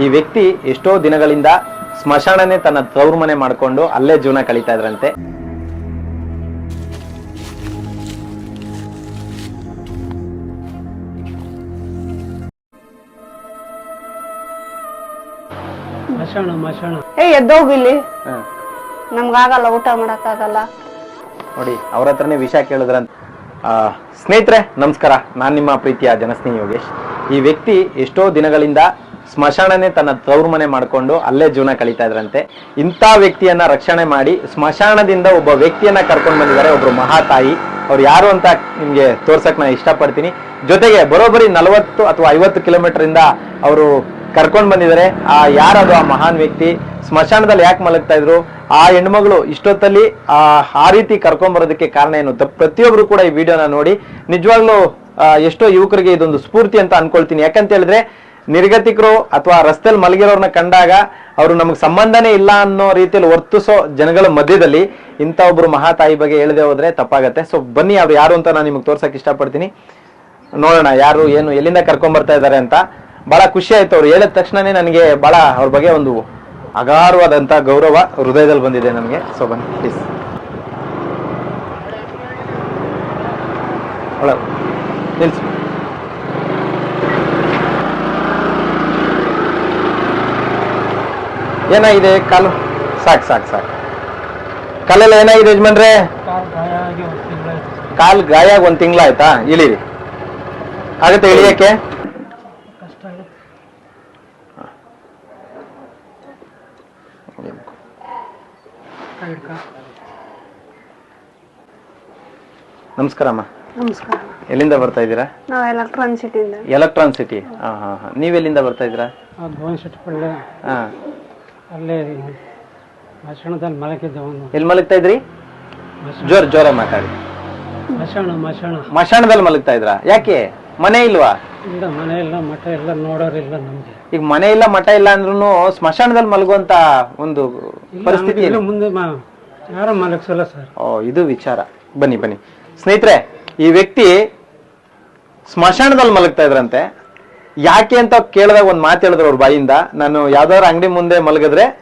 ಈ ವ್ಯಕ್ತಿ ಎಷ್ಟೋ ದಿನಗಳಿಂದ ಸ್ಮಶಾನನೇ ತನ್ನ ತವರು ಮನೆ ಮಾಡ್ಕೊಂಡು ಅಲ್ಲೇ ಜೀವನ ಕಳೀತಾ ಇದ್ರಂತೆ. ಏ ಎದ್ದೋಗು ಇಲ್ಲಿ. ನಮ್ಗಾಗಲ್ಲ ಊಟ ಮಾಡಕ್ಕಾಗಲ್ಲ. ನೋಡಿ ಅವ್ರ ಹತ್ರನೇ ವಿಷಯ ಕೇಳಿದ್ರಂತ. ಆ, ಸ್ನೇಹಿತರೆ ನಮಸ್ಕಾರ. ನಾನ್ ನಿಮ್ಮ ಪ್ರೀತಿಯ ಜನಸ್ನೇಹಿ ಯೋಗೇಶ್. ಈ ವ್ಯಕ್ತಿ ಎಷ್ಟೋ ದಿನಗಳಿಂದ ಸ್ಮಶಾನನೇ ತನ್ನ ತೌರ್ಮನೆ ಮನೆ ಮಾಡ್ಕೊಂಡು ಅಲ್ಲೇ ಜೀವನ ಕಳೀತಾ ಇದ್ರಂತೆ. ಇಂಥ ವ್ಯಕ್ತಿಯನ್ನ ರಕ್ಷಣೆ ಮಾಡಿ ಸ್ಮಶಾನದಿಂದ ಒಬ್ಬ ವ್ಯಕ್ತಿಯನ್ನ ಕರ್ಕೊಂಡು ಬಂದಿದ್ದಾರೆ, ಒಬ್ರು ಮಹಾತಾಯಿ. ಅವ್ರು ಯಾರು ಅಂತ ನಿಮ್ಗೆ ತೋರ್ಸಕ್ ನಾನು ಇಷ್ಟಪಡ್ತೀನಿ. ಜೊತೆಗೆ ಬರೋಬ್ಬರಿ ನಲವತ್ತು ಅಥವಾ ಐವತ್ತು ಕಿಲೋಮೀಟರ್ ಇಂದ ಅವರು ಕರ್ಕೊಂಡ್ ಬಂದಿದ್ದಾರೆ. ಆ ಯಾರದು? ಆ ಮಹಾನ್ ವ್ಯಕ್ತಿ. ಸ್ಮಶಾನದಲ್ಲಿ ಯಾಕೆ ಮಲಗ್ತಾ ಇದ್ರು? ಆ ಹೆಣ್ಮಗಳು ಇಷ್ಟೊತ್ತಲ್ಲಿ, ಆ ಆ ರೀತಿ ಕರ್ಕೊಂಡ್ ಬರೋದಕ್ಕೆ ಕಾರಣ ಏನು? ಪ್ರತಿಯೊಬ್ರು ಕೂಡ ಈ ವಿಡಿಯೋನ ನೋಡಿ. ನಿಜವಾಗ್ಲೂ ಎಷ್ಟೋ ಯುವಕರಿಗೆ ಇದೊಂದು ಸ್ಫೂರ್ತಿ ಅಂತ ಅನ್ಕೊಳ್ತೀನಿ. ಯಾಕಂತ ಹೇಳಿದ್ರೆ ನಿರ್ಗತಿಕರು ಅಥವಾ ರಸ್ತೆಯಲ್ಲಿ ಮಲಗಿರೋರ್ನ ಕಂಡಾಗ ಅವರು ನಮಗೆ ಸಂಬಂಧನೇ ಇಲ್ಲ ಅನ್ನೋ ರೀತಿಯಲ್ಲಿ ವರ್ತಿಸೋ ಜನಗಳ ಮಧ್ಯದಲ್ಲಿ ಇಂಥ ಒಬ್ರು ಮಹಾತಾಯಿ ಬಗ್ಗೆ ಹೇಳದೆ ಹೋದ್ರೆ ತಪ್ಪಾಗತ್ತೆ. ಸೊ ಬನ್ನಿ, ಅವ್ರು ಯಾರು ಅಂತ ನಾನು ನಿಮಗೆ ತೋರ್ಸಕ್ ಇಷ್ಟಪಡ್ತೀನಿ. ನೋಡೋಣ, ಯಾರು, ಏನು, ಎಲ್ಲಿಂದ ಕರ್ಕೊಂಡ್ ಬರ್ತಾ ಇದ್ದಾರೆ ಅಂತ. ಬಹಳ ಖುಷಿ ಆಯ್ತು ಅವ್ರು ಹೇಳಿದ ತಕ್ಷಣನೇ ನನಗೆ ಬಹಳ ಅವ್ರ ಬಗ್ಗೆ ಒಂದು ಅಗಾರವಾದಂತ ಗೌರವ ಹೃದಯದಲ್ಲಿ ಬಂದಿದೆ ನನಗೆ. ಸೊ ಬನ್ನಿ ಪ್ಲೀಸ್ ನಿಲ್ಸು. ಏನಾಗಿದೆ? ಕಾಲು? ಸಾಕು ಸಾಕು ಸಾಕು. ಕಾಲೆಲ್ಲ ಏನಾಗಿದೆ ಯಜಮಾನ್ರೆ? ಕಾಲು ಗಾಯ ಆಗಿ ಒಂದು ತಿಂಗಳ ಆಯ್ತಾ ಇಳಿರಿ. ಆಗತ್ತೆ ಇಳಿಯಕ್ಕೆ ನಮಸ್ಕಾರಮ್ಮ ನಮಸ್ಕಾರ ಅಮ್ಮ. ನಮಸ್ಕಾರ. ಎಲ್ಲಿಂದ ಬರ್ತಾ ಇದ್ದೀರಾ? ನಾವು ಎಲೆಕ್ಟ್ರಾನ್ ಸಿಟಿಯಿಂದ. Electron city. ಹಾ ಹಾ ಹಾ. ನೀವೆಲ್ಲಿಂದ ಬರ್ತಾ ಇದ್ದೀರಾ? ಭುವನ್ ಹಾ. ಅಲ್ಲೇ ಮಶಾಣದಲ್ಲಿ ಮಲಗಿದ್ದೆ ಒಂದು ಎಲ್ಲಿ ಮಲಗ್ತಾ ಇದ್ರಿ? ಜೋರ್ ಜೋರ ಮಾತಾಡಿ. ಮಶಾಣ ಮಶಾಣ ಮಶಾಣದಲ್ಲಿ ಮಲಗ್ತಾ ಇದ್ರಾ? ಯಾಕೆ? ಮನೆ ಇಲ್ವಾ? ಇಲ್ಲ ಮನೆ ಇಲ್ಲ ಮಠ ಇಲ್ಲ ನೋಡೋರಿಲ್ಲ ನಮ್ಗೆ. ಈಗ ಮನೆ ಇಲ್ಲ ಮಠ ಇಲ್ಲ ಅಂದ್ರೂ ಸ್ಮಶಾನದಲ್ಲಿ ಮಲಗುವಂತ ಒಂದು ಇಲ್ಲ, ಪರಿಸ್ಥಿತಿ? ಇನ್ನು ಮುಂದೆ ಮ- ಯಾರು ಮಲಗಿಸಲ್ಲ ಸರ್. ಓ ಇದು ವಿಚಾರ. ಬನ್ನಿ ಬನ್ನಿ. ಸ್ನೇಹಿತರೆ ಈ ವ್ಯಕ್ತಿ ಸ್ಮಶಾನದಲ್ಲಿ ಮಲಗ್ತಾ ಇದ್ರಂತೆ. ಯಾಕೆ ಅಂತ ಕೇಳಿದಾಗ ಒಂದು ಮಾತು ಹೇಳಿದ್ರು ಅವ್ರ ಬಾಯಿಂದ ನಾನು ಯಾವ್ದಾದ್ರು ಅಂಗಡಿ ಮುಂದೆ ಮಲಗಿದ್ರೆ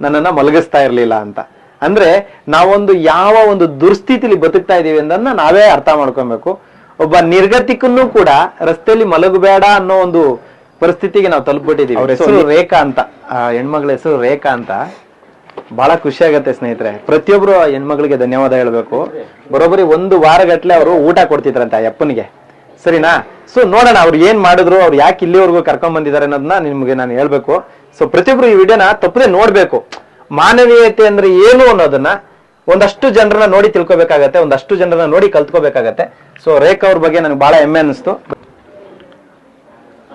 ನನ್ನನ್ನ ಮಲಗಿಸ್ತಾ ಇರ್ಲಿಲ್ಲ ಅಂತ. ಅಂದ್ರೆ ನಾವೊಂದು ಯಾವ ಒಂದು ದುರ್ಸ್ಥಿತಿಲಿ ಬದುಕ್ತಾ ಇದೀವಿ ಅಂತ ನಾವೇ ಅರ್ಥ ಮಾಡ್ಕೊಬೇಕು. ಒಬ್ಬ ನಿರ್ಗತಿಕನ್ನೂ ಕೂಡ ರಸ್ತೆಯಲ್ಲಿ ಮಲಗಬೇಡ ಅನ್ನೋ ಒಂದು ಪರಿಸ್ಥಿತಿಗೆ ನಾವು ತಲುಪಿಬಿಟ್ಟಿದೀವಿ. ಅವ್ರ ಹೆಸರು ರೇಖಾ ಅಂತ. ಆ ಹೆಣ್ಮಗಳ ಹೆಸರು ರೇಖಾ ಅಂತ. ಬಹಳ ಖುಷಿ ಆಗತ್ತೆ ಸ್ನೇಹಿತರೆ. ಪ್ರತಿಯೊಬ್ರು ಆ ಹೆಣ್ಮಗಳಿಗೆ ಧನ್ಯವಾದ ಹೇಳ್ಬೇಕು. ಬರೋಬ್ಬರಿ ಒಂದು ವಾರಗಟ್ಲೆ ಅವರು ಊಟ ಕೊಡ್ತಿದ್ರಂತೆ ಆ ಅಪ್ಪನಿಗೆ. ಸರಿನಾ? ಸೊ ನೋಡೋಣ, ಅವ್ರು ಏನ್ ಮಾಡಿದ್ರು, ಅವ್ರು ಯಾಕೆ ಇಲ್ಲಿವರೆಗೂ ಕರ್ಕೊಂಡ್ ಬಂದಿದ್ದಾರೆ ಅನ್ನೋದನ್ನ ನಿಮ್ಗೆ ನಾನು ಹೇಳ್ಬೇಕು. ಸೊ ಪ್ರತಿಯೊಬ್ರು ಈ ವಿಡಿಯೋನ ತಪ್ಪದೆ ನೋಡ್ಬೇಕು. ಮಾನವೀಯತೆ ಅಂದ್ರೆ ಏನು ಅನ್ನೋದನ್ನ ಒಂದಷ್ಟು ಜನರನ್ನ ನೋಡಿ ತಿಳ್ಕೊಬೇಕಾಗತ್ತೆ, ಒಂದಷ್ಟು ಜನರನ್ನ ನೋಡಿ ಕಲ್ತ್ಕೋಬೇಕಾಗತ್ತೆ. ಸೊ ರೇಖಾ ಅವ್ರ ಬಗ್ಗೆ ನನಗೆ ಬಹಳ ಹೆಮ್ಮೆ ಅನಿಸ್ತು.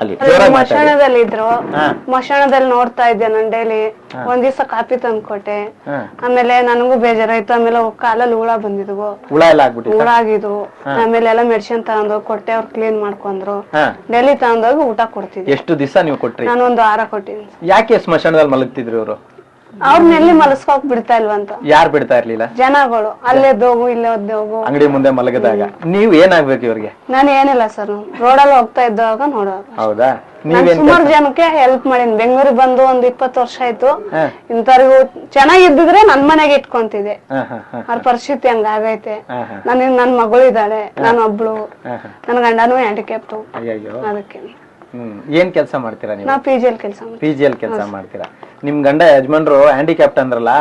ಅಲ್ಲಿ ಜೋರಾಗಿ ಮಾತಾಡಿ. ಮಶಾಣದಲ್ಲಿ ಇದ್ರು ಹಾ. ಮಶಾಣದಲ್ಲಿ ನೋಡ್ತಾ ಇದ್ದೆ ನಾನು ಡೈಲಿ. ಒಂದ್ ದಿವಸ ಕಾಪಿ ತಂದ್ಕೊಟ್ಟೆ. ಹಾ. ಆಮೇಲೆ ನನಗೂ ಬೇಜಾರಾಯ್ತು. ಆಮೇಲೆ ಕಾಲಲ್ಲಿ ಹುಳ ಬಂದಿದ್ವು. ಹುಳ ಎಲ್ಲ ಆಗ್ಬಿಟ್ಟಿದೆ ಹುಳ ಆಗಿದ್ವು. ಆಮೇಲೆ ಎಲ್ಲ ಮೆಡಿಸಿನ್ ತಗೊಂಡು ಕೊಟ್ಟೆ ಅವ್ರು ಕ್ಲೀನ್ ಮಾಡ್ಕೊಂಡ್ರು. ಹಾ. ಡೈಲಿ ತಗೊಂಡೋಗಿ ಊಟ ಕೊಡ್ತಿದ್ವಿ ಎಷ್ಟು ದಿವಸ ನೀವು ಕೊಟ್ರಿ? ನಾನು ಒಂದು ವಾರ ಕೊಟ್ಟಿದ್ದೀನಿ ಯಾಕೆ ಸ್ಮಶಾನದಲ್ಲಿ ಮಲಗ್ತಿದ್ರು ಇವರು? ಅವ್ರನ್ನ ಎಲ್ಲಿ ಮಲಸ್ಕೋಕ್ ಬಿಡ್ತಾ ಇಲ್ವಂತ? ಯಾರು ಬಿಡ್ತಾ ಇರ್ಲಿಲ್ಲ? ಜನಗಳು ಅಲ್ಲೇ ಹೋಗು ಇಲ್ಲೇ ಹೋಗು ಅಂಗಡಿ ಮುಂದೆ ಮಲಗದಾಗ. ನೀವು ಏನಾಗ್ಬೇಕು ಇವ್ರಿಗೆ? ನಾನು ಏನಿಲ್ಲ ಸರ್ ರೋಡಲ್ಲಿ ಹೋಗ್ತಾ ಇದ್ದಾಗ ನೋಡೋದು. ಹೌದಾ? ನೀವೇನ್ ಸುಮಾರು ಜನಕ್ಕೆ ಹೆಲ್ಪ್ ಮಾಡಿನಿ. ಬೆಂಗಳೂರಿಗೆ ಬಂದು ಒಂದ್ ಇಪ್ಪತ್ತು ವರ್ಷ ಆಯ್ತು. ಇಂಥವ್ರಿಗೂ ಚೆನ್ನಾಗಿದ್ದಿದ್ರೆ ನನ್ ಮನೆಗೆ ಹಾ, ಅವ್ರ ಪರಿಸ್ಥಿತಿ ಹಂಗಾಗೈತೆ ಹಾ, ನನ್ ನನ್ ಮಗಳು ಇದ್ದಾಳೆ ನಾನು ಒಬ್ಳು. ನನ್ ಗಂಡನೂ ಹ್ಯಾಂಡಿಕ್ಯಾಪ್ಟು ಅದಕ್ಕೆ. ಹ್ಮ್. ಏನ್ ಕೆಲಸ ಮಾಡ್ತೀರಾ ನೀವು? ನಾವು ಪಿ ಜಿಯಲ್ಲಿ ಕೆಲಸ ಮಾಡ್ತೀವಿ. ಪಿ ಜಿ ಅಲ್ಲಿ ಕೆಲಸ ಮಾಡ್ತೀರಾ? ನಿಮ್ ಗಂಡ ಯಜಮಾನ್ರು ಹ್ಯಾಂಡಿಕ್ಯಾಪ್ಟ್ ಅಂದ್ರಲ್ಲ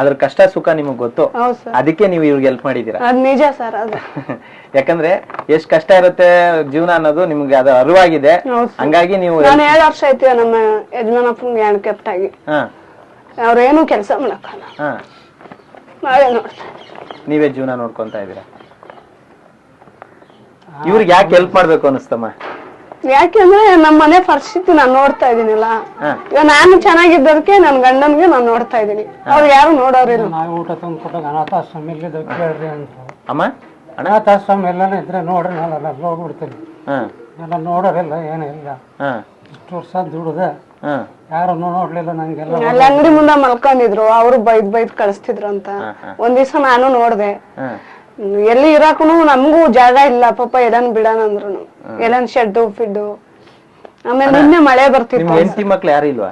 ಅದ್ರ ಕಷ್ಟ ಸುಖ ನಿಮಗ್ ಗೊತ್ತು? ಹೌದು ಸರ್. ಅದಕ್ಕೆ ನೀವು ಇವ್ರಿಗೆ ಹೆಲ್ಪ್ ಮಾಡಿದೀರಾ? ಅದ್ ನಿಜ ಸರ್ ಅದು. ಯಾಕಂದ್ರೆ ಎಷ್ಟ್ ಕಷ್ಟ ಇರುತ್ತೆ ಜೀವನ ಅನ್ನೋದು ನಿಮ್ಗೆ ಅದು ಅರಿವಾಗಿದೆ. ಹೌದು. ಹಂಗಾಗಿ ನೀವು ನಾನು ಏಳು ವರ್ಷ ಆಯ್ತು ನಮ್ಮ ಹ್ಯಾಂಡಿಕ್ಯಾಪ್ಟ್ ಆಗಿ. ಹಾ. ಅವ್ರೇನು ಕೆಲಸ ಮಾಡಕ್ಕಲ್ಲ ಹಾ. ನಾವೇ ನೋಡ್ತಾ ನೀವೇ ಜೀವನ ನೋಡ್ಕೊಂತ ಇದೀರಾ ಇವ್ರಿಗೆ ಯಾಕೆ ಹೆಲ್ಪ್ ಮಾಡ್ಬೇಕು ಅನಿಸ್ತಮ್ಮ? ಯಾಕೆಂದ್ರೆ ನಮ್ಮ ಮನೆ ಪರಿಸ್ಥಿತಿ ನಾನು ನೋಡ್ತಾ ಇದೀನಿಲ್ಲ. ಇವಾಗ ನಾನು ಚೆನ್ನಾಗಿದ್ದದಕ್ಕೆ ನನ್ನ ಗಂಡನ್ಗೆ ನಾನು ನೋಡ್ತಾ ಇದೀನಿ. ಅವ್ರು ಯಾರು ನೋಡೋರಿಲ್ಲ ನಾವು ಊಟ ತಂದು ಕೊಟ್ಟಾಗ ಅನಾಥಾಶ್ರಮ ಎಲ್ಲಿದೆ ಕೇಳ್ರಿ ಅಂತ. ಅಮ್ಮ? ಅನಾಥಾಶ್ರಮ ಎಲ್ಲಾನು ಇದ್ರೆ ನೋಡ್ರಿ ನಾನು ಅಲ್ಲಿ ಹೋಗ್ಬಿಡ್ತೀನಿ. ಎಲ್ಲ ನೋಡೋರಿಲ್ಲ ಏನು ಇಲ್ಲ. ಇಷ್ಟು ವರ್ಷ ದುಡ್ದೆ ಹಾ. ಯಾರು ನೋಡ್ಲಿಲ್ಲ ನಂಗೆಲ್ಲ. ಅಲ್ಲಿ ಅಂಗಡಿ ಮುಂದೆ ಮಲ್ಕೊಂಡಿದ್ರು ಅವ್ರು ಬೈದ್ ಬೈದ್ ಕಳಿಸ್ತಿದ್ರು ಅಂತ. ಒಂದ್ ದಿವಸ ನಾನು ನೋಡ್ದೆ. ಎಲ್ಲಿ ಇರಾಕನು ನಮಗೂ ಜಾಗ ಇಲ್ಲ ಪಾಪ ಎಡನ್ ಬಿಡಣ ಅಂದ್ರು ಎಲ್ಲನ್ ಶೆಡ್ಡು ಫಿಡ್ಡು. ಆಮೇಲೆ ನಿನ್ನೆ ಮಳೆ ನಿಮ್ ಬರ್ತಿತ್ತು ಹೆಂಡತಿ ಮಕ್ಳು ಯಾರು ಇಲ್ವಾ?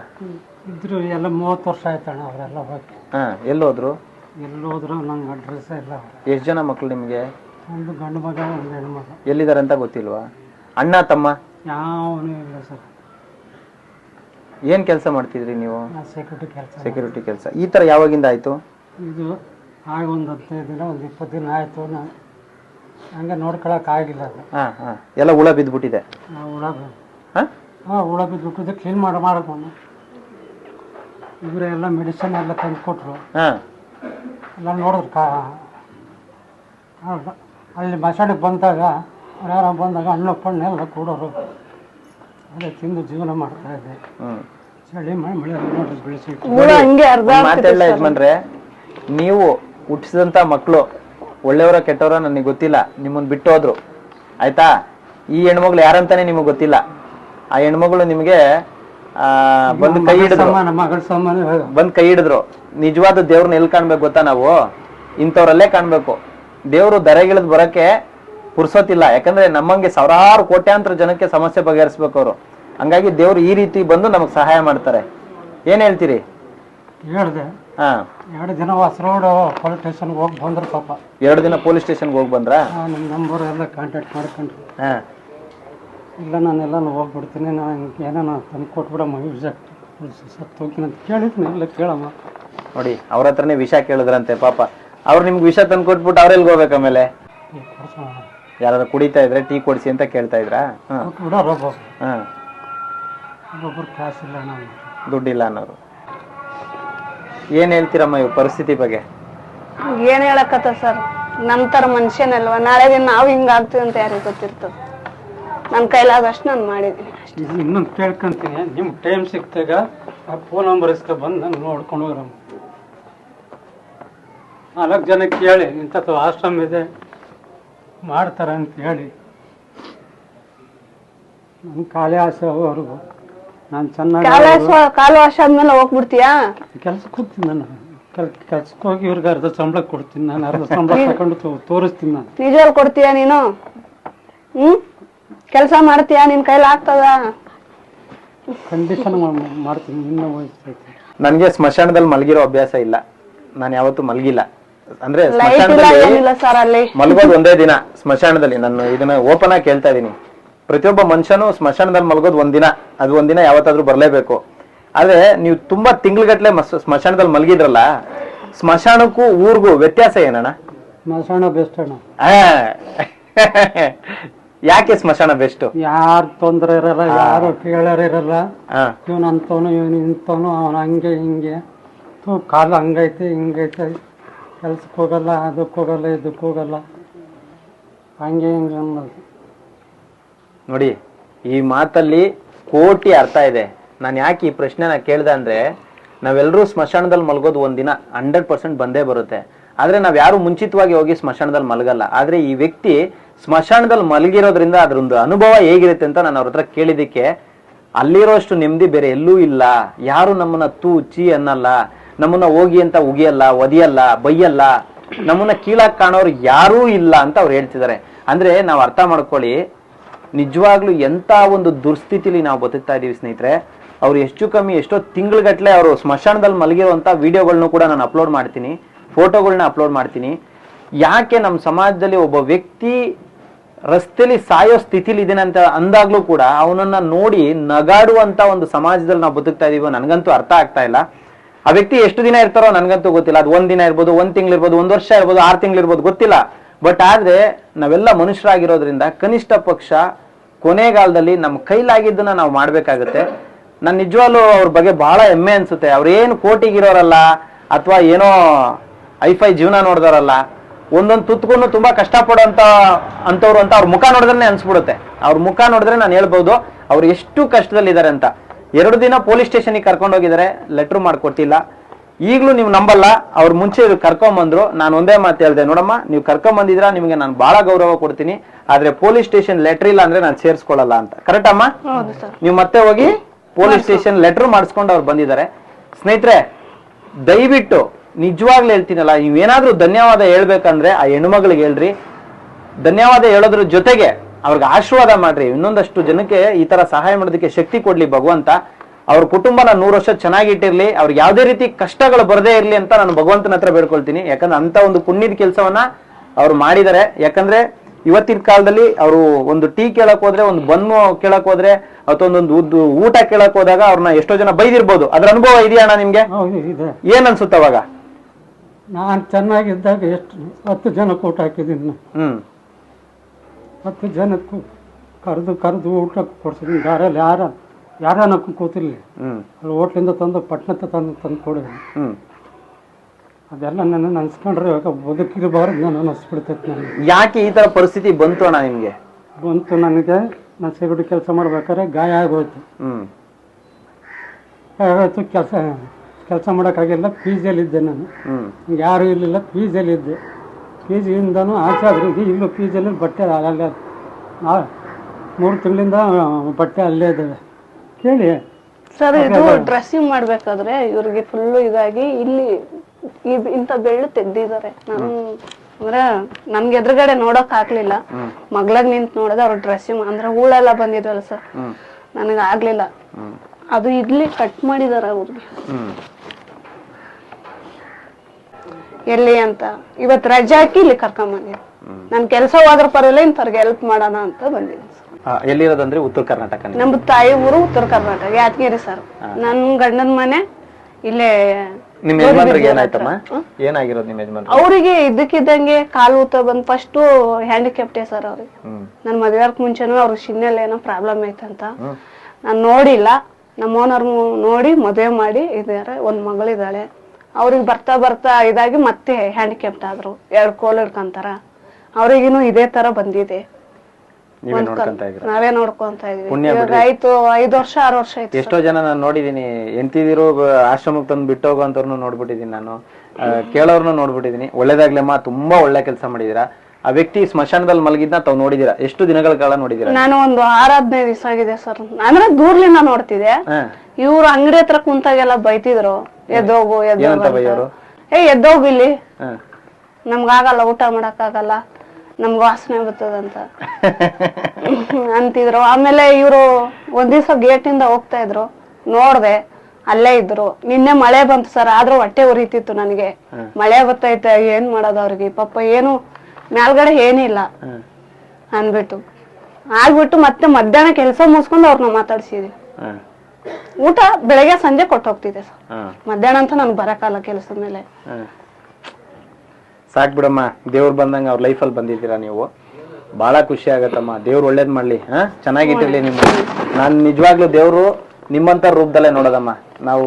ಇದ್ರು ಎಲ್ಲ ಮೂವತ್ತು ವರ್ಷ ಆಯ್ತಣ್ಣ ಅವರೆಲ್ಲ ಹೋಗಿ. ಹಾ ಎಲ್ಲೋದ್ರು ಎಲ್ಲಿ ಹೋದ್ರು ನಂಗೆ ಅಡ್ರೆಸ್ ಇಲ್ಲ ಎಷ್ಟ್ ಜನ ಮಕ್ಳು ನಿಮ್ಗೆ? ಒಂದು ಗಂಡು ಮಗ ಒಂದು ಹೆಣ್ಮಗ ಎಲ್ಲಿದ್ದಾರೆ ಅಂತ ಗೊತ್ತಿಲ್ವಾ? ಅಣ್ಣ ತಮ್ಮ? ಯಾವನು ಇಲ್ಲ ಸರ್. ಏನ್ ಕೆಲಸ ಮಾಡ್ತಿದ್ರಿ ನೀವು? ನಾ ಸೆಕ್ಯೂರಿಟಿ ಕೆಲಸ ಸೆಕ್ಯೂರಿಟಿ ಕೆಲಸ. ಈ ತರ ಯಾವಾಗಿಂದ ಆಯ್ತು? ಇದು ಆಗ ಒಂದು ಹದಿನೈದು ದಿನ ಒಂದು ಇಪ್ಪತ್ತು ದಿನ ಆಯಿತು. ಹಂಗೆ ನೋಡ್ಕೊಳಕ್ ಆಗಿಲ್ಲ ಅದು. ಹಾ ಹಾ. ಎಲ್ಲ ಹುಳ ಬಿದ್ದ್ಬಿಟ್ಟಿದೆ? ಆ ಹುಳ ಹಾ? ಹಾಂ ಹುಳ ಬಿದ್ದುಬಿಟ್ಟಿದ್ದು ಕ್ಲೀನ್ ಮಾಡಿ ಮಾಡೋದು ಇವರೇ ಎಲ್ಲ ಮೆಡಿಸಿನ್ ಎಲ್ಲ ತಂದು ಕೊಟ್ಟರು ಹಾ. ಎಲ್ಲ ನೋಡಿದ್ರು ಕಾ ಅಲ್ಲ, ಅಲ್ಲಿ ಮಸಾಡಿಗೆ ಬಂದಾಗ ಅವ್ರು ಯಾರೋ ಬಂದಾಗ ಹಣ್ಣು ಪಣ್ಣು ಎಲ್ಲ ಕೊಡೋರು. ಅದೇ ತಿಂದು ಜೀವನ ಮಾಡ್ತಾ ಇದ್ದೆ. ಚಳಿ ಮಳೆ ಮಳೆ ನೋಡಿ ಬೆಳೆಸಿ ಹುಳ ಹಂಗೆ ಅರ್ಧ ಮಾತೆಲ್ಲ ಯಜಮಾನ್ರೆ ನೀವು ಹುಟ್ಟಿಸಿದಂತ ಮಕ್ಕಳು ಒಳ್ಳೆಯವರ ಕೆಟ್ಟವರ ನನಗೆ ಗೊತ್ತಿಲ್ಲ ನಿಮ್ಮನ್ನು ಬಿಟ್ಟು ಹೋದ್ರು. ಆಯ್ತಾ? ಈ ಹೆಣ್ಮಗಳು ಯಾರಂತಾನೆ ನಿಮಗೆ ಗೊತ್ತಿಲ್ಲ. ಆ ಹೆಣ್ಮಗಳು ನಿಮಗೆ ಬಂದು ಕೈ ಹಿಡಿದ್ರು. ಬಂದ್ ಕೈ ಹಿಡಿದ್ರು. ನಿಜವಾದ ದೇವ್ರನ್ನ ಎಲ್ಲಿ ಕಾಣ್ಬೇಕು ಗೊತ್ತಾ ನಾವು? ಇಂಥವ್ರಲ್ಲೇ ಕಾಣ್ಬೇಕು. ದೇವ್ರು ದರೆಗಿಳಿದ್ ಬರಕ್ಕೆ ಪುರ್ಸೋತಿಲ್ಲ ಯಾಕಂದ್ರೆ ನಮ್ಮಂಗೆ ಸಾವಿರಾರು ಕೋಟ್ಯಾಂತರ ಜನಕ್ಕೆ ಸಮಸ್ಯೆ ಬಗೆಹರಿಸ್ಬೇಕು ಅವರು. ಹಂಗಾಗಿ ದೇವ್ರು ಈ ರೀತಿ ಬಂದು ನಮಗ್ ಸಹಾಯ ಮಾಡ್ತಾರೆ. ಏನ್ ಹೇಳ್ತೀರಿ? ಹೇಳ್ದೆ. ಹಾ. ಎರಡು ದಿನ ವಾಸ ರೋಡ್ ಪೊಲೀಸ್ ಸ್ಟೇಷನ್ಗೆ ಹೋಗಿ ಬಂದ್ರು ಪಾಪ. ಎರಡು ದಿನ ಪೊಲೀಸ್ ಸ್ಟೇಷನ್ಗೆ ಹೋಗಿ ಬಂದ್ರಾ? ನಿಮ್ಮ ನಂಬರ್ ಎಲ್ಲ ಕಾಂಟ್ಯಾಕ್ಟ್ ಮಾಡ್ಕೊಂಡ್ರು. ಹಾ. ಇಲ್ಲ ನಾನೆಲ್ಲ ಹೋಗ್ಬಿಡ್ತೀನಿ ನಾನು ಏನೋ ತಂದು ಕೊಟ್ಬಿಡಮ್ಮ ಯೂಸ್ ಸತ್ತು ಹೋಗ್ತೀನಿ ಅಂತ ಕೇಳಿದ್ನಿ. ಇಲ್ಲ ಕೇಳಮ್ಮ. ನೋಡಿ ಅವ್ರ ಹತ್ರನೇ ವಿಷ ಕೇಳಿದ್ರಂತೆ ಪಾಪ. ಅವ್ರು ನಿಮ್ಗೆ ವಿಷ ತಂದು ಕೊಟ್ಬಿಟ್ಟು ಅವ್ರೆಲ್ಗೆ ಹೋಗ್ಬೇಕು ಆಮೇಲೆ? ಈ ಕೊಡ್ಸೋಣ ಯಾರು ಕುಡಿತಾ ಇದ್ರೆ ಟೀ ಕೊಡಿಸಿ ಅಂತ ಕೇಳ್ತಾ ಇದ್ರಾ? ಹಾ. ಬಿಡೋರು ಒಬ್ಬೊಬ್ರು. ಹಾ. ಒಬ್ಬೊಬ್ರು ಕ್ಯಾಶ್ ಇಲ್ಲ ನಾನು ದುಡ್ಡಿಲ್ಲ ಅನ್ನೋರು. ಏನ್ ಹೇಳ್ತೀರಮ್ಮ ಇವ್ ಪರಿಸ್ಥಿತಿ ಬಗ್ಗೆ? ಏನ್ ಹೇಳಕತ್ತ ಸರ್? ನಮ್ ತರ ಮನುಷ್ಯನಲ್ವ? ನಾಳೆ ದಿನ ನಾವ್ ಹಿಂಗಾಗ್ತೀವಿ ಅಂತ ಯಾರಿಗ್ ಗೊತ್ತಿರ್ತದ? ನನ್ ಕೈಲಾದಷ್ಟು ನಾನು ಮಾಡಿದೀನಿ ಇನ್ನೊಂದು ಕೇಳ್ಕೊಂತೀನಿ. ನಿಮ್ಮ ಟೈಮ್ ಸಿಕ್ತಾಗ ಆ ಫೋನ್ ನಂಬರ್ ಇಸ್ಕೊ ಬಂದು ನಾನು ನೋಡ್ಕೊಂಡು ಹೋಗ್ರಮ್ಮ ನಾಲ್ಕು ಜನ ಕೇಳಿ ಇಂಥದ್ದು ಆಶ್ರಮ ಇದೆ ಮಾಡ್ತಾರೆ ಅಂತ ಹೇಳಿ. ನಮ್ಮ ಕಾಲೇ ಆಸೆ ಅವ್ರಿಗೂ ನಾನು ಚೆನ್ನಾಗಿ ಕಾಲ ಕಾಲು ವಾಶ ಆದ್ಮೇಲೆ ಹೋಗ್ಬಿಡ್ತೀಯಾ? ಕೆಲ್ಸಕ್ಕೆ ಹೋಗ್ತೀನಿ ನಾನು. ಕೆಲ್ ಕೆಲ್ಸಕ್ಕೆ ಹೋಗಿ ಇವ್ರಿಗೆ ಅರ್ಧ ಸಂಬಳ ಕೊಡ್ತೀನಿ ನಾನು. ಅರ್ಧ ಸಂಬಳ ತಗೊಂಡು ತೋ- ತೋರಿಸ್ತೀನಿ ನಾನು. ನಿಜವಾಗ್ ಕೊಡ್ತೀಯಾ ನೀನು? ಹ್ಮ್? ಕೆಲ್ಸ ಮಾಡ್ತೀಯಾ? ನಿನ್ ಕೈಲಿ ಆಗ್ತದ? ಕಂಡೀಷನ್ ಮಾಡ್ತೀನಿ ಇನ್ನೂ ವಯಸ್ಸೈತಿ ನನ್ಗೆ ಸ್ಮಶಾನದಲ್ಲಿ ಮಲಗಿರೋ ಅಭ್ಯಾಸ ಇಲ್ಲ. ನಾನು ಯಾವತ್ತೂ ಮಲಗಿಲ್ಲ. ಅಂದ್ರೆ ಲೈಟ್ ಇಲ್ಲ ಸ್ಮಶಾನದಲ್ಲಿ ಏನಿಲ್ಲ ಸರ್ ಅಲ್ಲಿ. ಮಲಗೋದು ಒಂದೇ ದಿನ ಸ್ಮಶಾನದಲ್ಲಿ. ನಾನು ಇದನ್ನ ಓಪನ್ ಆಗಿ ಕೇಳ್ತಾ ಇದೀನಿ. ಪ್ರತಿಯೊಬ್ಬ ಮನುಷ್ಯನು ಸ್ಮಶಾನದಲ್ಲಿ ಮಲಗೋದು ಒಂದಿನ. ಅದು ಒಂದಿನ ಯಾವತ್ತಾದ್ರೂ ಬರಲೇಬೇಕು. ಆದ್ರೆ ನೀವು ತುಂಬಾ ತಿಂಗ್ಳುಗಟ್ಲೆ ಸ್ಮಶಾನದಲ್ಲಿ ಮಲಗಿದ್ರಲ್ಲ ಸ್ಮಶಾನಕ್ಕೂ ಊರಿಗೂ ವ್ಯತ್ಯಾಸ ಏನಣ್ಣ? ಸ್ಮಶಾನ ಬೆಸ್ಟ್ ಅಣ್ಣ. ಯಾಕೆ ಸ್ಮಶಾನ ಬೆಸ್ಟ್? ಯಾರು ತೊಂದರೆ ಇರಲ್ಲ ಯಾರು ಕೇಳೋರು ಇರಲ್ಲ. ಹಾ. ಇವನು ಅಂತವನು ಇವನು ಇಂತವನು ಅವನು ಹಂಗೆ ಹಿಂಗೆ. ಕಾಲು ಹಂಗೈತೆ ಹಿಂಗೈತೆ. ಕೆಲ್ಸಕ್ಕೆ ಹೋಗಲ್ಲ ಅದಕ್ಕೆ ಹೋಗಲ್ಲ ಇದಕ್ಕೆ ಹೋಗಲ್ಲ ಹಂಗೆ ಹಿಂಗೆ ಅನ್ನೋದು. ನೋಡಿ, ಈ ಮಾತಲ್ಲಿ ಕೋಟಿ ಅರ್ಥ ಇದೆ. ನಾನು ಯಾಕೆ ಈ ಪ್ರಶ್ನೆನ ಕೇಳ್ದೆ ಅಂದ್ರೆ ನಾವೆಲ್ಲರೂ ಸ್ಮಶಾನದಲ್ಲಿ ಮಲಗೋದು ಒಂದಿನ ಹಂಡ್ರೆಡ್ ಪರ್ಸೆಂಟ್ ಬಂದೇ ಬರುತ್ತೆ. ಆದ್ರೆ ನಾವ್ ಯಾರು ಮುಂಚಿತವಾಗಿ ಹೋಗಿ ಸ್ಮಶಾನದಲ್ಲಿ ಮಲಗಲ್ಲ. ಆದ್ರೆ ಈ ವ್ಯಕ್ತಿ ಸ್ಮಶಾನದಲ್ಲಿ ಮಲಗಿರೋದ್ರಿಂದ ಅದ್ರೊಂದು ಅನುಭವ ಹೇಗಿರುತ್ತೆ ಅಂತ ನಾನು ಅವ್ರ ಹತ್ರ ಕೇಳಿದಕ್ಕೆ, ಅಲ್ಲಿರೋಷ್ಟು ನೆಮ್ಮದಿ ಬೇರೆ ಎಲ್ಲೂ ಇಲ್ಲ. ಯಾರು ನಮ್ಮನ್ನ ತೂ ಚಿ ಅನ್ನಲ್ಲ. ನಮ್ಮನ್ನ ಹೋಗಿ ಅಂತ ಉಗಿಯಲ್ಲ, ಒದಿಯಲ್ಲ, ಬೈಯಲ್ಲ. ನಮ್ಮನ್ನ ಕೀಳಾಗಿ ಕಾಣೋರು ಯಾರೂ ಇಲ್ಲ ಅಂತ ಅವ್ರು ಹೇಳ್ತಿದ್ದಾರೆ. ಅಂದ್ರೆ ನಾವು ಅರ್ಥ ಮಾಡ್ಕೊಳ್ಳಿ ನಿಜವಾಗ್ಲೂ ಎಂಥ ಒಂದು ದುರ್ಸ್ಥಿತಿಲಿ ನಾವು ಬದುಕ್ತಾ ಇದ್ದೀವಿ ಸ್ನೇಹಿತರೆ, ಅವ್ರು ಎಷ್ಟು ಕಮ್ಮಿ ಎಷ್ಟೋ ತಿಂಗಳುಗಟ್ಲೆ ಅವರು ಸ್ಮಶಾನದಲ್ಲಿ ಮಲಗಿರುವಂಥ ವಿಡಿಯೋಗಳನ್ನೂ ಕೂಡ ನಾನು ಅಪ್ಲೋಡ್ ಮಾಡ್ತೀನಿ ಫೋಟೋಗಳನ್ನ ಅಪ್ಲೋಡ್ ಮಾಡ್ತೀನಿ. ಯಾಕೆ ನಮ್ಮ ಸಮಾಜದಲ್ಲಿ ಒಬ್ಬ ವ್ಯಕ್ತಿ ರಸ್ತೆಯಲ್ಲಿ ಸಾಯೋ ಸ್ಥಿತಿಲಿ ಅಂತ ಅಂದಾಗ್ಲೂ ಕೂಡ ಅವನನ್ನ ನೋಡಿ ನಗಾಡುವಂತ ಒಂದು ಸಮಾಜದಲ್ಲಿ ನಾವು ಬದುಕ್ತಾ ಇದೀವೋ ನನಗಂತೂ ಅರ್ಥ ಆಗ್ತಾ ಇಲ್ಲ. ಆ ವ್ಯಕ್ತಿ ಎಷ್ಟು ದಿನ ಇರ್ತಾರೋ ನನಗಂತೂ ಗೊತ್ತಿಲ್ಲ. ಅದು ಒಂದ್ ದಿನ ಇರ್ಬೋದು, ಒಂದ್ ತಿಂಗಳು ಇರ್ಬೋದು, ಒಂದ್ ವರ್ಷ ಇರ್ಬೋದು, ಆರು ತಿಂಗಳು ಇರ್ಬೋದು ಗೊತ್ತಿಲ್ಲ. ಬಟ್ ಆದ್ರೆ ನಾವೆಲ್ಲ ಮನುಷ್ಯರಾಗಿರೋದ್ರಿಂದ ಕನಿಷ್ಠ ಪಕ್ಷ ಕೊನೆಗಾಲದಲ್ಲಿ ನಮ್ಮ ಕೈಲಾಗಿದ್ದನ್ನ ನಾವು ಮಾಡ್ಬೇಕಾಗತ್ತೆ. ನನ್ನ ನಿಜವಾಗ್ಲೂ ಅವ್ರ ಬಗ್ಗೆ ಬಹಳ ಹೆಮ್ಮೆ ಅನ್ಸುತ್ತೆ. ಅವ್ರೇನು ಕೋಟಿಗಿರೋರಲ್ಲ ಅಥವಾ ಏನೋ ಐಫೈ ಜೀವನ ನೋಡಿದವರಲ್ಲ ಒಂದೊಂದು ತುತ್ಕೊಂಡು ತುಂಬಾ ಕಷ್ಟಪಡೋಂತ ಅಂತವ್ರು ಅಂತ ಅವ್ರ ಮುಖ ನೋಡಿದ್ರೆ ಅನ್ಸ್ಬಿಡುತ್ತೆ. ಅವ್ರ ಮುಖ ನೋಡಿದ್ರೆ ನಾನು ಹೇಳ್ಬೋದು, ಅವ್ರು ಎಷ್ಟು ಕಷ್ಟದಲ್ಲಿದ್ದಾರೆ ಅಂತ. ಎರಡು ದಿನ ಪೊಲೀಸ್ ಸ್ಟೇಷನ್ಗೆ ಕರ್ಕೊಂಡು ಹೋಗಿದ್ದಾರೆ ಲೆಟ್ರ್ ಈಗಲೂ ನೀವು ನಂಬಲ್ಲ ಅವ್ರ ಮುಂಚೆ ಕರ್ಕೊಂಬಂದ್ರು ನಾನು ಒಂದೇ ಮಾತು ಹೇಳ್ದೆ ನೋಡಮ್ಮ ನೀವು ಕರ್ಕೊಂಬಂದಿದ್ರ ನಿಮಗೆ ನಾನು ಬಹಳ ಗೌರವ ಕೊಡ್ತೀನಿ ಆದ್ರೆ ಪೊಲೀಸ್ ಸ್ಟೇಷನ್ ಲೆಟರ್ ಇಲ್ಲ ಅಂದ್ರೆ ನಾನು ಸೇರಿಸ್ಕೊಳ್ಳಲ್ಲ ಅಂತ. ಕರೆಕ್ಟ್ ಅಮ್ಮ? ನೀವು ಮತ್ತೆ ಹೋಗಿ ಪೊಲೀಸ್ ಸ್ಟೇಷನ್ ಲೆಟರ್ ಮಾಡಿಸ್ಕೊಂಡು ಅವ್ರು ಬಂದಿದ್ದಾರೆ. ಸ್ನೇಹಿತರೆ ದಯವಿಟ್ಟು ನಿಜವಾಗ್ಲೂ ಹೇಳ್ತೀನಲ್ಲ ನೀವೇನಾದ್ರೂ ಧನ್ಯವಾದ ಹೇಳ್ಬೇಕಂದ್ರೆ ಆ ಹೆಣ್ಮಗಳಿಗೆ ಹೇಳ್ರಿ. ಧನ್ಯವಾದ ಹೇಳೋದ್ರ ಜೊತೆಗೆ ಅವ್ರಿಗೆ ಆಶೀರ್ವಾದ ಮಾಡ್ರಿ ಇನ್ನೊಂದಷ್ಟು ಜನಕ್ಕೆ ಈ ತರ ಸಹಾಯ ಮಾಡೋದಕ್ಕೆ ಶಕ್ತಿ ಕೊಡ್ಲಿ ಭಗವಂತ. ಅವ್ರ ಕುಟುಂಬನ ನೂರು ವರ್ಷ ಚೆನ್ನಾಗಿಟ್ಟಿರ್ಲಿ ಅವ್ರಿಗೆ ಯಾವುದೇ ರೀತಿ ಕಷ್ಟಗಳು ಬರದೇ ಇರಲಿ ಅಂತ ನಾನು ಭಗವಂತನ ಹತ್ರ ಬೇಡ್ಕೊಳ್ತೀನಿ. ಯಾಕಂದ್ರೆ ಅಂತ ಒಂದು ಪುಣ್ಯದ ಕೆಲಸವನ್ನ ಅವ್ರು ಮಾಡಿದ್ದಾರೆ. ಯಾಕಂದ್ರೆ ಇವತ್ತಿನ ಕಾಲದಲ್ಲಿ ಅವರು ಒಂದು ಟೀ ಕೇಳಕ್ ಹೋದ್ರೆ ಒಂದು ಬನ್ನು ಕೇಳಕ್ ಹೋದ್ರೆ ಅಥವಾ ಒಂದೊಂದು ಉದ್ದು ಊಟ ಕೇಳಕ್ ಹೋದಾಗ ಅವ್ರನ್ನ ಎಷ್ಟೋ ಜನ ಬೈದಿರ್ಬೋದು. ಅದ್ರ ಅನುಭವ ಇದೆಯಾ ಅಣ್ಣ ನಿಮ್ಗೆ? ಇದೆ ಏನ್ ಅನ್ಸುತ್ತೆ ಅವಾಗ? ನಾನು ಚೆನ್ನಾಗಿದ್ದಾಗ ಎಷ್ಟು ಹತ್ತು ಜನ ಊಟ ಹಾಕಿದ್ದೀನಿ ಹ್ಮ್. ಹತ್ತು ಜನಕ್ಕೂ ಕರೆದು ಕರೆದು ಊಟ ಕೊಡ್ಸಿದ್ದೀನಿ. ಯಾರಲ್ಲಿ ಯಾರ ಯಾರನ್ನ ಕೂತಿರ್ಲಿ. ಅಲ್ಲಿ ಹೋಟ್ಲಿಂದ ತಂದು ಪಟ್ಟಣ ತಂದು ತಂದು ಹ್ಮ್. ಅದೆಲ್ಲ ನನ್ನ ನೆನ್ಸ್ಕೊಂಡ್ರೆ ಇವಾಗ ಬದುಕಿರಬಾರ್ದು ನಾನು ಅನಿಸ್ಬಿಡ್ತೈತೆ ನನಗೆ. ಯಾಕೆ ಈ ತರ ಪರಿಸ್ಥಿತಿ ಬಂತು ಅಣ್ಣ ನಿಮ್ಗೆ? ಬಂತು ನನಗೆ. ನಾನು ಸೇಗುಡಿ ಕೆಲಸ ಮಾಡ್ಬೇಕಾದ್ರೆ ಗಾಯ ಆಗೋಯ್ತು. ಹ್ಮ್. ಆಗೋಯ್ತು ಕೆಲಸ ಕೆಲಸ ಮಾಡೋಕ್ಕಾಗಿಲ್ಲ ಪಿ ಜಿಯಲ್ಲಿದ್ದೆ ನಾನು. ಯಾರು ಯಾರೂ ಇರಲಿಲ್ಲ ಪಿ ಜಿಯಲ್ಲಿದ್ದೆ. ಪಿ ಜಿಯಿಂದನೂ ಆಚೆ ಆದ್ರೆ ಇಲ್ಲೂ ಪಿ ಜಿಯಲ್ಲಿ ಬಟ್ಟೆ ಅಲ್ಲೇ ಮೂರು ತಿಂಗಳಿಂದ ಬಟ್ಟೆ ಅಲ್ಲೇ ಇದ್ದಾವೆ. ಕೇಳಿ. ಸರ್ ಇದು ಡ್ರೆಸ್ಸಿಂಗ್ ಮಾಡ್ಬೇಕಾದ್ರೆ ಇವ್ರಿಗೆ ಫುಲ್ ಇದಾಗಿ ಇಲ್ಲಿ ಇಂತ ಬೆಳ್ಳು ತೆಗ್ದಿದ್ದಾರೆ. ನಾನು ಅಂದ್ರೆ ನನ್ಗೆ ಎದುರುಗಡೆ ನೋಡಕ್ ಆಗ್ಲಿಲ್ಲ. ಮಗ್ಲಾಗ್ ನಿಂತ್ ನೋಡಿದ್ರೆ ಅವ್ರ ಡ್ರೆಸ್ಸಿಂಗ್ ಅಂದ್ರೆ ಹೂಳೆಲ್ಲ ಬಂದಿದ್ವಲ್ಲ ಸರ್. ನನಗ ಆಗ್ಲಿಲ್ಲ. ಅದು ಇಡ್ಲಿ ಕಟ್ ಮಾಡಿದಾರ ಅವ್ರಿಗೆ ಎಲ್ಲಿ ಅಂತ. ಇವತ್ ರಜಾ ಹಾಕಿ ಇಲ್ಲಿ ಕರ್ಕೊಂಡ್ ಬಂದಿದ್ದೆ ನನ್ ಕೆಲ್ಸ ಹೋದ್ರ ಪರವಾಗಿಲ್ಲ ಇಂಥವ್ರಿಗೆ ಹೆಲ್ಪ್ ಮಾಡೋಣ ಅಂತ ಆ, ಎಲ್ಲಿರೋದಂದ್ರೆ ಉತ್ತರ ಕರ್ನಾಟಕ ನಮ್ಮ ತಾಯಿ ಊರು ಉತ್ತರ ಕರ್ನಾಟಕ ಯಾದಗಿರಿ ಸರ್ ನನ್ ಗಂಡನ ಮನೆ ಇಲ್ಲೇ ನಿಮ್ ಯಜಮಾನ್ರಿಗೆ ಏನಾಯ್ತಮ್ಮ? ಏನಾಗಿರೋದು ನಿಮ್ ಯಜಮಾನ್ ಅವರಿಗೆ ಇದಕ್ಕಿದ್ದಂಗೆ ಕಾಲು ಊತ ಬಂದ್ ಫಸ್ಟ್ ಹ್ಯಾಂಡಿಕ್ಯಾಪ್ಟೇ ಸರ್ ಅವ್ರಿಗೆ. ನನ್ ಮದ್ವೆರ್ಕ್ ಮುಂಚೆನೂ ಅವ್ರ ಶಿನ್ನೆಲ್ಲ ಏನೋ ಪ್ರಾಬ್ಲಮ್ ಐತಂತ. ನಾನ್ ನೋಡಿಲ್ಲ. ನಮ್ಮ ಓನರ್ ನೋಡಿ ಮದುವೆ ಮಾಡಿ ಇದಾರೆ ಒಂದ್ ಮಗಳಿದ್ದಾಳೆ ಅವ್ರಿಗೆ ಬರ್ತಾ ಬರ್ತಾ ಇದಾಗಿ ಮತ್ತೆ ಹ್ಯಾಂಡಿಕ್ಯಾಪ್ಟ್ ಆದ್ರು. ಎರಡ್ ಕೋಲ್ ಹಿಡ್ಕೊಂತಾರ. ಅವ್ರಿಗಿನ್ನು ಇದೇ ತರ ಬಂದಿದೆ. ನೀವೇ ನೋಡ್ಕೊಂತ ಇದ್ರ ನಾವೇ ನೋಡ್ಕೊಂತ ಇದೀವಿ ಪುಣ್ಯ ಇವಾಗ ಆಯ್ತು ಐದ್ ವರ್ಷ ಆರು ವರ್ಷ ಆಯ್ತು ಎಷ್ಟೋ ಜನ ನಾನು ನೋಡಿದೀನಿ. ಎಂತಿದಿರೋ ಆಶ್ರಮಕ್ಕೆ ತಂದು ಬಿಟ್ಟೋಗೋ ಅಂತವ್ರನ್ನು ನೋಡ್ಬಿಟ್ಟಿದೀನಿ ನಾನು. ಆ, ಕೇಳೋರ್ನು ನೋಡ್ಬಿಟ್ಟಿದೀನಿ. ಒಳ್ಳೇದಾಗ್ಲಮ್ಮ ತುಂಬಾ ಒಳ್ಳೆ ಕೆಲಸ ಮಾಡಿದೀರಾ. ಆ ವ್ಯಕ್ತಿ ಸ್ಮಶಾನದಲ್ಲಿ ಮಲಗಿದ್ನ ತಾವ್ ನೋಡಿದೀರಾ? ಎಷ್ಟು ದಿನಗಳ ಕಾಲ ನೋಡಿದೀರಾ? ನಾನು ಒಂದು ಆರ್ ಹದಿನೈದು ದಿವಸ ಆಗಿದೆ ಸರ್. ಅಂದ್ರೆ ದೂರ್ಲಿಂದ ನೋಡ್ತಿದ್ದೆ. ಹಾ. ಇವ್ರು ಅಂಗಡಿ ಹತ್ರ ಕುಂತಾಗೆಲ್ಲ ಬೈತಿದ್ರು. ಎದ್ದೋಗು ಎದ್ದೋಗು ಏನಂತ ಅಂತ. ಬೈಯೋರು? ಏ ಎದ್ದೋಗು ಇಲ್ಲಿ. ಹಾ. ನಮ್ಗಾಗಲ್ಲ ಊಟ ಮಾಡಕ್ಕಾಗಲ್ಲ. ನಮ್ಗ್ ವಾಸನೆ ಬರ್ತದಂತ. ಅಂತಿದ್ರು. ಆಮೇಲೆ ಇವ್ರು ಒಂದ್ ದಿವ್ಸ ಗೇಟ್ ಇಂದ ಹೋಗ್ತಾ ಇದ್ರು. ನೋಡ್ದೆ ಅಲ್ಲೇ ಇದ್ರು. ನಿನ್ನೆ ಮಳೆ ಬಂತು ಸರ್ ಆದ್ರೂ ಹೊಟ್ಟೆ ಉರಿತಿತ್ತು ನನಗೆ. ಮಳೆ ಬರ್ತೈತೆ ಏನ್ ಮಾಡೋದು ಅವ್ರಿಗೆ? ಪಾಪ ಏನು ಮೇಲ್ಗಡೆ ಏನಿಲ್ಲ. ಅನ್ಬಿಟ್ಟು ಆಗ್ಬಿಟ್ಟು ಮತ್ತೆ ಮಧ್ಯಾಹ್ನ ಕೆಲಸ ಮುಗಿಸ್ಕೊಂಡು ಅವ್ರನ್ನ ಮಾತಾಡ್ಸಿದ್ವಿ ಊಟ ಬೆಳಗ್ಗೆ ಸಂಜೆ ಕೊಟ್ಟು ಹೋಗ್ತಿದ್ದೆ ಸರ್. ಮಧ್ಯಾಹ್ನ ಅಂತ ನನ್ಗೆ ಬರಕಾಲ ಕೆಲಸದ ಮೇಲೆ. ಸಾಕ್ ಬಿಡಮ್ಮ ದೇವ್ರು ಬಂದಂಗ ಅವ್ರ ಲೈಫಲ್ಲಿ ಬಂದಿದ್ದೀರಾ ನೀವು? ಬಹಳ ಖುಷಿ ಆಗತ್ತಮ್ಮ ದೇವ್ರು ಒಳ್ಳೇದ್ ಮಾಡ್ಲಿ ಹಾ? ಚೆನ್ನಾಗಿಟ್ಟಿರ್ಲಿ ನಿಮ್ಮ ನಾನ್ ನಿಜವಾಗ್ಲೂ ದೇವ್ರು ನಿಮ್ಮಂತ ರೂಪದಲ್ಲೇ ನೋಡೋದಮ್ಮ. ನಾವು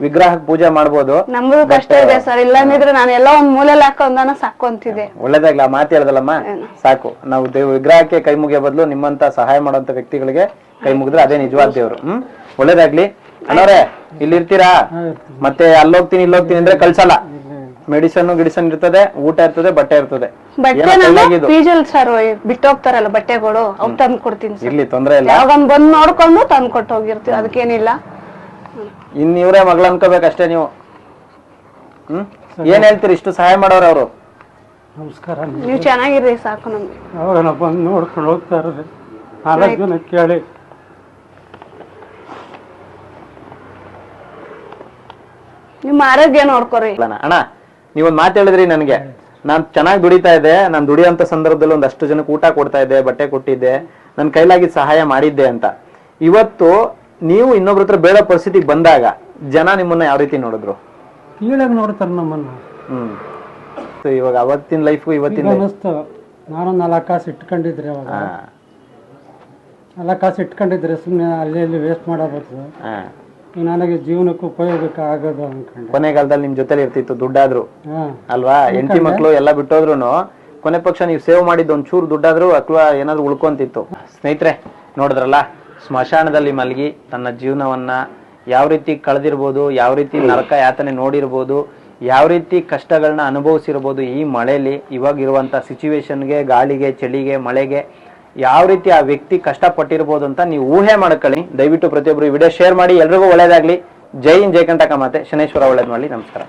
ವಿಗ್ರಹಕ್ಕೆ ಪೂಜೆ ಮಾಡ್ಬೋದು. ನಮಗೂ ಕಷ್ಟ ಇದೆ ಸರ್ ಇಲ್ಲಾಂದ್ರೆ ನಾನು ಎಲ್ಲ ಒಂದ್ ಮೂಲೆಯಲ್ಲಿ ಹಾಕೊಂಡಾನ ಸಾಕೊಂತಿದ್ದೆ ಒಳ್ಳೇದಾಗ್ಲಿ ಆ ಮಾತು ಹೇಳ್ದಲ್ಲಮ್ಮ. ಸಾಕು. ನಾವು ದೇವ್ ವಿಗ್ರಹಕ್ಕೆ ಕೈ ಮುಗಿಯೋ ಬದಲು ನಿಮ್ಮಂತ ಸಹಾಯ ಮಾಡುವಂತ ವ್ಯಕ್ತಿಗಳಿಗೆ ಕೈ ಮುಗಿದ್ರೆ ಅದೇ ನಿಜವಾದ ದೇವ್ರು. ಹ್ಮ್? ಒಳ್ಳೇದಾಗ್ಲಿ. ಅಣ್ಣವ್ರೆ ಇಲ್ಲಿರ್ತೀರಾ? ಮತ್ತೆ ಅಲ್ಲೋಗ್ತೀನಿ ಇಲ್ಲೋಗ್ತೀನಿ ಅಂದ್ರೆ ಕಳ್ಸಲ್ಲ. ಮೆಡಿಸನ್ ಗಿಡಿಸನ್ ಇರ್ತದೆ ಊಟ ಇರ್ತದೆ ಬಟ್ಟೆ ಇರ್ತದೆ. ಬಟ್ಟೆ ಏನೋ ನಾನು ಪೀಜಲ್ ಸರ್ ಬಿಟ್ಟು ಹೋಗ್ತಾರಲ್ಲ ಬಟ್ಟೆಗಳು ಅವ್ ತಂದು ಕೊಡ್ತೀನಿ ಸರ್ ಇರ್ಲಿ ತೊಂದ್ರೆ ಇಲ್ಲ. ಯಾವಾಗ ಬಂದ್ ನೋಡ್ಕೊಂಡು ತಂದು ಕೊಟ್ಟು ಹೋಗಿರ್ತೀವಿ ಅದಕ್ಕೇನಿಲ್ಲ. ಇನ್ ಇವ್ರೇ ಮಗಳ ಅನ್ಕೋಬೇಕಷ್ಟೇ ನೀವು. ಹ್ಮ್? ಏನ್ ಹೇಳ್ತೀರಿ? ಇಷ್ಟು ಸಹಾಯ ಮಾಡೋರು ಅವರು. ನಮಸ್ಕಾರ. ನೀವು ಚೆನ್ನಾಗಿರ್ರಿ ಸಾಕು ನಮ್ಗೆ. ಅವಾಗ ಬಂದು ನೋಡ್ಕೊಂಡು ಹೋಗ್ತಾ ಇರೋದು. ನಾಲ್ಕು ಜನ ಕೇಳಿ. ನಿಮ್ಮ ಆರೋಗ್ಯ ನೋಡ್ಕೊರಿ. ಅಣ್ಣ. ನೀವೊಂದ್ ಮಾತು ಹೇಳಿದ್ರಿ ನನಗೆ. ನಾನ್ ಚೆನ್ನಾಗಿ ದುಡಿತಾ ಇದ್ದೆ ನಾನು ದುಡಿಯೋಂತ ಸಂದರ್ಭದಲ್ಲಿ ಒಂದಷ್ಟು ಜನಕ್ಕೆ ಊಟ ಕೊಡ್ತಾ ಇದ್ದೆ ಬಟ್ಟೆ ಕೊಟ್ಟಿದ್ದೆ ನನ್ನ ಕೈಲಾಗಿ ಸಹಾಯ ಮಾಡಿದ್ದೆ ಅಂತ. ಇವತ್ತು ನೀವು ಇನ್ನೊಬ್ರ ಹತ್ರ ಬೇಡ ಪರಿಸ್ಥಿತಿಗೆ ಬಂದಾಗ ಜನ ನಿಮ್ಮನ್ನ ಯಾವ ರೀತಿ ನೋಡಿದ್ರು? ಕೀಳಾಗಿ ನೋಡ್ತಾರೆ ನಮ್ಮನ್ನ. ಹ್ಮ್. So ಇವಾಗ ಅವತ್ತಿನ ಲೈಫ್ ಈಗ ಇವತ್ತಿನ ಅನ್ನಿಸ್ತು. ನಾನು ನಾಲ್ಕು ಕಾಸು ಇಟ್ಕೊಂಡಿದ್ರಿ ಅವಾಗ. ನಾಲ್ಕು ಕಾಸು ಇಟ್ಕೊಂಡಿದ್ರೆ ಸುಮ್ಮನೆ ಅಲ್ಲಿ ಇಲ್ಲಿ ವೇಸ್ಟ್ ಮಾಡೋದು ಹಾ. ಈಗ ನನಗೆ ಜೀವನಕ್ಕೆ ಉಪಯೋಗಕ್ಕೆ ಆಗೋದು ಅನ್ಕೊಂಡೆ. ಕೊನೆಗಾಲದಲ್ಲಿ ನಿಮ್ ಜೊತೆಲಿ ಇರ್ತಿತ್ತು ದುಡ್ಡಾದ್ರು. ಹಾಂ. ಅಲ್ವಾ? ಹೆಂಡತಿ ಮಕ್ಳು ಎಲ್ಲ ಬಿಟ್ಟೋದ್ರು ಕೊನೆ ಪಕ್ಷ ನೀವು ಸೇವ್ ಮಾಡಿದ್ದು ಒಂದ್ ಚೂರು ದುಡ್ಡಾದ್ರು ಅಥವಾ ಏನಾದ್ರು ಉಳ್ಕೊಂತಿತ್ತು. ಸ್ನೇಹಿತರೆ ನೋಡಿದ್ರಲ್ಲ ಸ್ಮಶಾನದಲ್ಲಿ ಮಲಗಿ ತನ್ನ ಜೀವನವನ್ನ ಯಾವ ರೀತಿ ಕಳೆದಿರ್ಬೋದು ಯಾವ ರೀತಿ ನರಕ ಯಾತನೆ ನೋಡಿರ್ಬೋದು ಯಾವ ರೀತಿ ಕಷ್ಟಗಳನ್ನ ಅನುಭವಿಸಿರ್ಬೋದು ಈ ಮಳೆಯಲ್ಲಿ ಇವಾಗ ಇರುವಂತ ಸಿಚುವೇಶನ್ಗೆ ಗಾಳಿಗೆ ಚಳಿಗೆ ಮಳೆಗೆ ಯಾವ ರೀತಿ ಆ ವ್ಯಕ್ತಿ ಕಷ್ಟಪಟ್ಟಿರ್ಬೋದು ಅಂತ ನೀವು ಊಹೆ ಮಾಡ್ಕೊಳ್ಳಿ. ದಯವಿಟ್ಟು ಪ್ರತಿಯೊಬ್ಬರು ಈ ವಿಡಿಯೋ ಶೇರ್ ಮಾಡಿ. ಎಲ್ರಿಗೂ ಒಳ್ಳೇದಾಗ್ಲಿ. ಜೈ ಇನ್ ಜೈ ಕಂಟಕ ಮಾತೆ. ಶನೇಶ್ವರ ಒಳ್ಳೇದ್ ಮಾಡಿ ನಮಸ್ಕಾರ.